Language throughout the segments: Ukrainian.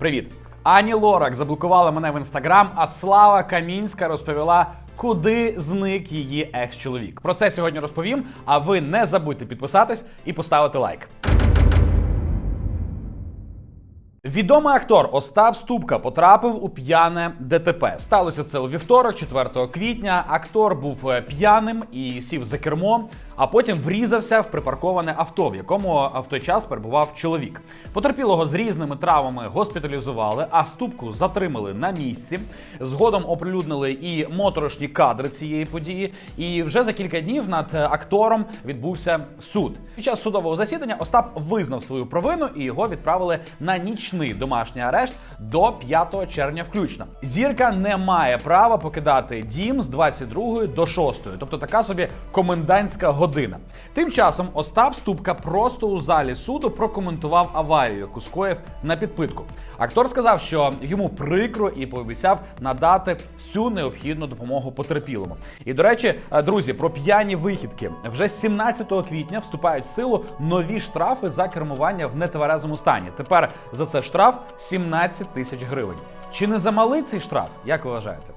Привіт! Ані Лорак заблокувала мене в інстаграм, а Слава Камінська розповіла, куди зник її екс-чоловік. Про це сьогодні розповім. А ви не забудьте підписатись і поставити лайк. Відомий актор Остап Ступка потрапив у п'яне ДТП. Сталося це у вівторок, 4 квітня. Актор був е, п'яним і сів за кермо, а потім врізався в припарковане авто, в якому в той час перебував чоловік. Потерпілого з різними травмами госпіталізували, а ступку затримали на місці. Згодом оприлюднили і моторошні кадри цієї події. І вже за кілька днів над е, актором відбувся суд. Під час судового засідання Остап визнав свою провину і його відправили на нічний домашній арешт до 5 червня включно. Зірка не має права покидати дім з 22 до 6, тобто така собі комендантська година. Тим часом Остап Ступка просто у залі суду прокоментував аварію, яку скоїв на підпитку. Актор сказав, що йому прикро і пообіцяв надати всю необхідну допомогу потерпілому. І до речі, друзі, про п'яні вихідки вже 17 квітня вступають в силу нові штрафи за кермування в нетверезому стані. Тепер за це штраф 17 тисяч гривень. Чи не замалий цей штраф? Як ви вважаєте?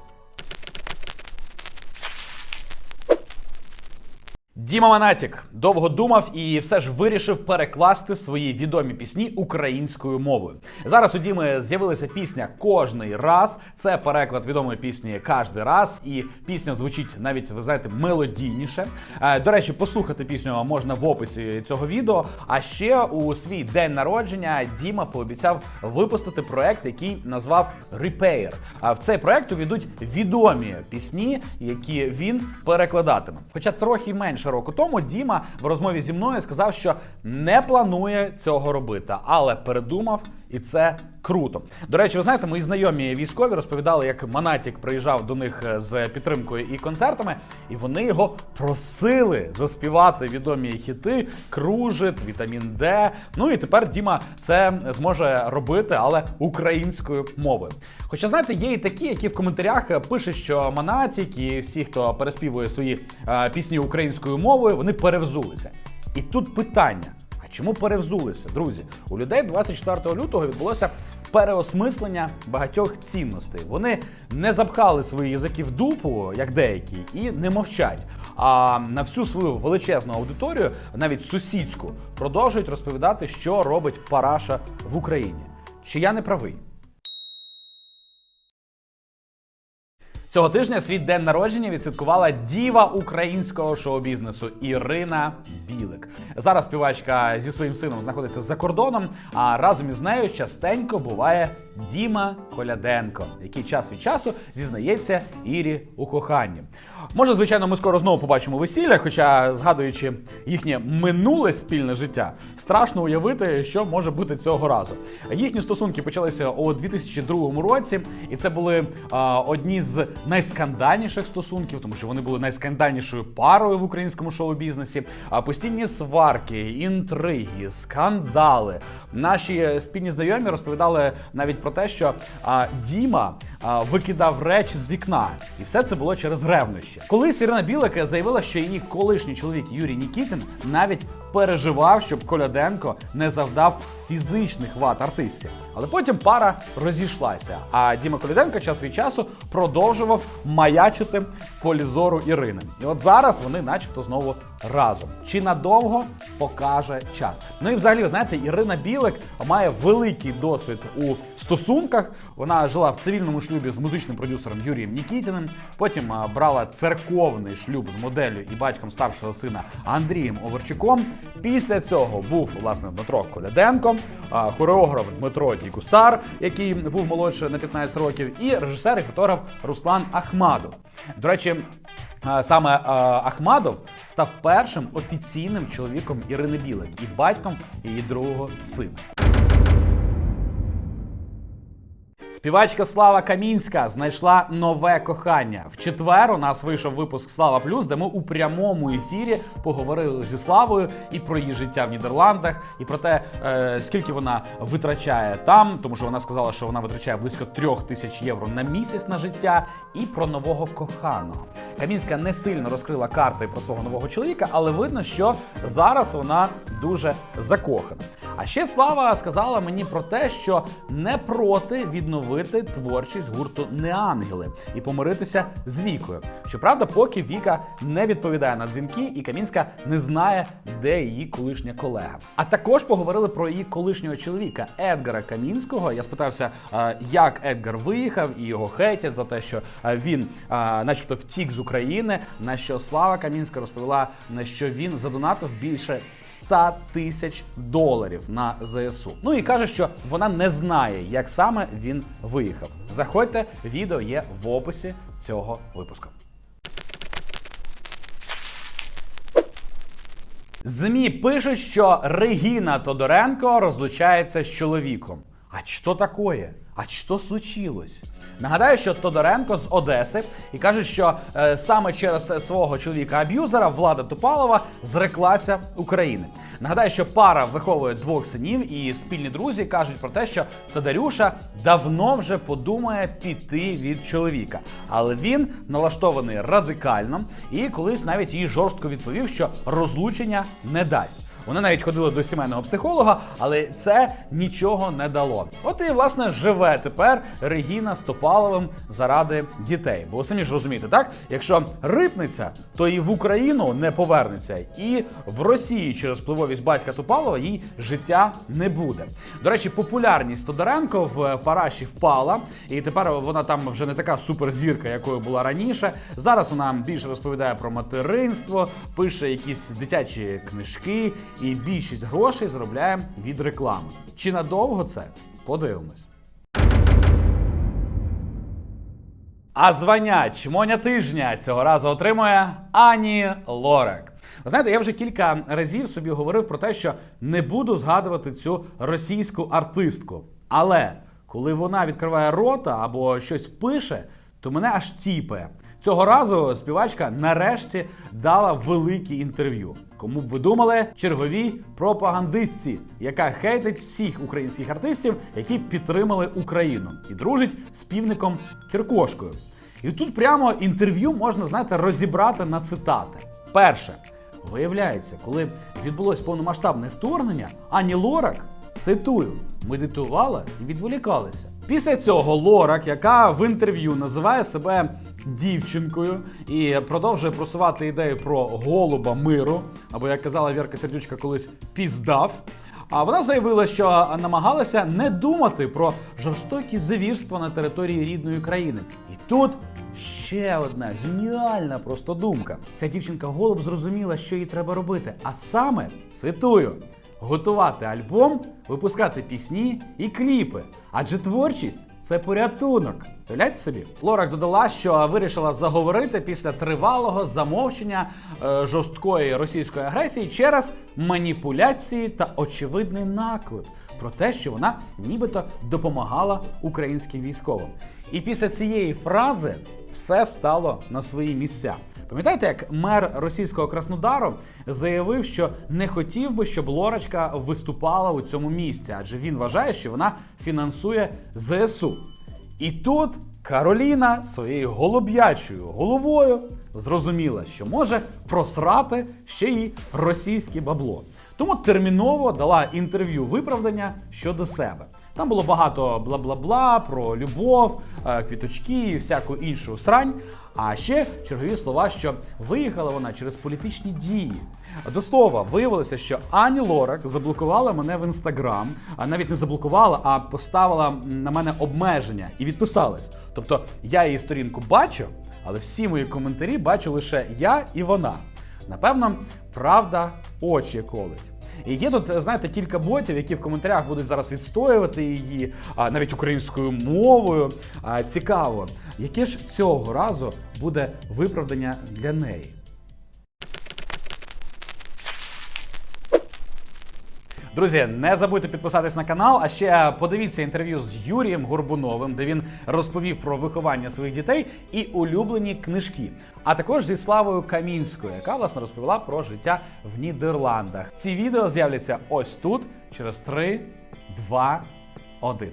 Діма Манатік довго думав і все ж вирішив перекласти свої відомі пісні українською мовою. Зараз у Діми з'явилася пісня Кожний раз. Це переклад відомої пісні «Кожний раз, і пісня звучить навіть ви знаєте мелодійніше. Е, До речі, послухати пісню можна в описі цього відео. А ще у свій день народження Діма пообіцяв випустити проект, який назвав Repair. А в цей проект увійдуть відомі пісні, які він перекладатиме. Хоча трохи менше року тому Діма в розмові зі мною сказав, що не планує цього робити, але передумав, і це круто. До речі, ви знаєте, мої знайомі військові розповідали, як Манатік приїжджав до них е, з підтримкою і концертами, і вони його просили заспівати відомі хіти Кружит, Вітамін Д. Ну і тепер Діма це зможе робити, але українською мовою. Хоча знаєте, є і такі, які в коментарях пишуть, що Манатік і всі, хто переспівує свої е, пісні українською мовою, вони перевзулися. І тут питання. Чому перевзулися, друзі? У людей 24 лютого відбулося переосмислення багатьох цінностей. Вони не запхали свої язики в дупу, як деякі, і не мовчать. А на всю свою величезну аудиторію, навіть сусідську, продовжують розповідати, що робить Параша в Україні. Чи я не правий? Цього тижня свій день народження відсвяткувала діва українського шоу-бізнесу Ірина Білик. Зараз співачка зі своїм сином знаходиться за кордоном, а разом із нею частенько буває Діма Коляденко, який час від часу зізнається Ірі у коханні. Може, звичайно, ми скоро знову побачимо весілля, хоча, згадуючи їхнє минуле спільне життя, страшно уявити, що може бути цього разу. Їхні стосунки почалися у 2002 році, і це були а, одні з найскандальніших стосунків, тому що вони були найскандальнішою парою в українському шоу-бізнесі. А постійні сварки, інтриги, скандали. Наші спільні знайомі розповідали навіть про те, що а, Діма а, викидав речі з вікна, і все це було через ревнощі. Колись Ірина Білик заявила, що її колишній чоловік Юрій Нікітін навіть переживав, щоб Коляденко не завдав фізичних вад артистів. Але потім пара розійшлася. А Діма Коляденко час від часу продовжував маячити в полі зору Ірини. І от зараз вони, начебто, знову разом. Чи надовго покаже час? Ну і взагалі, ви знаєте, Ірина Білик має великий досвід у стосунках. Вона жила в цивільному шлюбі з музичним продюсером Юрієм Нікітіним. Потім брала церковний шлюб з моделлю і батьком старшого сина Андрієм Оверчуком. Після цього був власне Дмитро Коляденко, хореограф Дмитро Дікусар, який був молодше на 15 років, і режисер і фотограф Руслан Ахмадов. До речі, саме Ахмадов став першим офіційним чоловіком Ірини Білик і батьком її другого сина. Співачка Слава Камінська знайшла нове кохання. В четвер у нас вийшов випуск Слава Плюс, де ми у прямому ефірі поговорили зі Славою і про її життя в Нідерландах, і про те, е, скільки вона витрачає там, тому що вона сказала, що вона витрачає близько трьох тисяч євро на місяць на життя, і про нового коханого. Камінська не сильно розкрила карти про свого нового чоловіка, але видно, що зараз вона дуже закохана. А ще Слава сказала мені про те, що не проти відновити творчість гурту Неангели і помиритися з Вікою. Щоправда, поки Віка не відповідає на дзвінки, і Камінська не знає, де її колишня колега. А також поговорили про її колишнього чоловіка Едгара Камінського. Я спитався, як Едгар виїхав, і його хейтять за те, що він, начебто, втік з України. На що Слава Камінська розповіла, на що він задонатив більше 100 тисяч доларів на ЗСУ. Ну і каже, що вона не знає, як саме він виїхав. Заходьте, відео є в описі цього випуску. ЗМІ пишуть, що Регіна Тодоренко розлучається з чоловіком. А що такое? А що случилось? Нагадаю, що Тодоренко з Одеси і каже, що е, саме через свого чоловіка-аб'юзера Влада Тупалова зреклася України. Нагадаю, що пара виховує двох синів, і спільні друзі кажуть про те, що Тодорюша давно вже подумає піти від чоловіка, але він налаштований радикально і колись навіть їй жорстко відповів, що розлучення не дасть. Вони навіть ходили до сімейного психолога, але це нічого не дало. От і власне живе тепер Регіна з Топаловим заради дітей. Бо самі ж розумієте, так? Якщо рипнеться, то і в Україну не повернеться, і в Росії через впливовість батька Топалова їй життя не буде. До речі, популярність Тодоренко в Параші впала, і тепер вона там вже не така суперзірка, якою була раніше. Зараз вона більше розповідає про материнство, пише якісь дитячі книжки, і більшість грошей заробляє від реклами. Чи надовго це? Подивимось. А звання чмоня тижня цього разу отримує Ані Лорак. Ви знаєте, я вже кілька разів собі говорив про те, що не буду згадувати цю російську артистку. Але коли вона відкриває рота або щось пише, то мене аж тіпає. Цього разу співачка нарешті дала велике інтерв'ю. Кому б ви думали, черговій пропагандистці, яка хейтить всіх українських артистів, які підтримали Україну і дружить з півником Кіркошкою. І тут прямо інтерв'ю можна знаєте розібрати на цитати. Перше, виявляється, коли відбулось повномасштабне вторгнення, Ані Лорак цитую, медитувала і відволікалася. Після цього Лорак, яка в інтерв'ю називає себе дівчинкою і продовжує просувати ідею про голуба миру, або як казала Вірка Сердючка колись піздав. А вона заявила, що намагалася не думати про жорстокі завірства на території рідної країни. І тут ще одна геніальна просто думка. Ця дівчинка голуб зрозуміла, що їй треба робити. А саме цитую: готувати альбом, випускати пісні і кліпи. Адже творчість це порятунок. Уявляєте собі? Лорак додала, що вирішила заговорити після тривалого замовчення е, жорсткої російської агресії через маніпуляції та очевидний наклеп про те, що вона нібито допомагала українським військовим. І після цієї фрази все стало на свої місця. Пам'ятаєте, як мер російського Краснодару заявив, що не хотів би, щоб Лорачка виступала у цьому місці, адже він вважає, що вона фінансує ЗСУ. І тут Кароліна своєю голуб'ячою головою зрозуміла, що може просрати ще й російське бабло. Тому терміново дала інтерв'ю виправдання щодо себе. Там було багато бла-бла-бла про любов, е, квіточки і всяку іншу срань. А ще чергові слова, що виїхала вона через політичні дії. До слова, виявилося, що Ані Лорак заблокувала мене в інстаграм, а навіть не заблокувала, а поставила на мене обмеження і відписалась. Тобто я її сторінку бачу, але всі мої коментарі бачу лише я і вона. Напевно, правда очі колить. І є тут, знаєте, кілька ботів, які в коментарях будуть зараз відстоювати її навіть українською мовою. Цікаво, яке ж цього разу буде виправдання для неї. Друзі, не забудьте підписатись на канал, а ще подивіться інтерв'ю з Юрієм Горбуновим, де він розповів про виховання своїх дітей і улюблені книжки. А також зі Славою Камінською, яка власне розповіла про життя в Нідерландах. Ці відео з'являться ось тут через 3, 2, 1.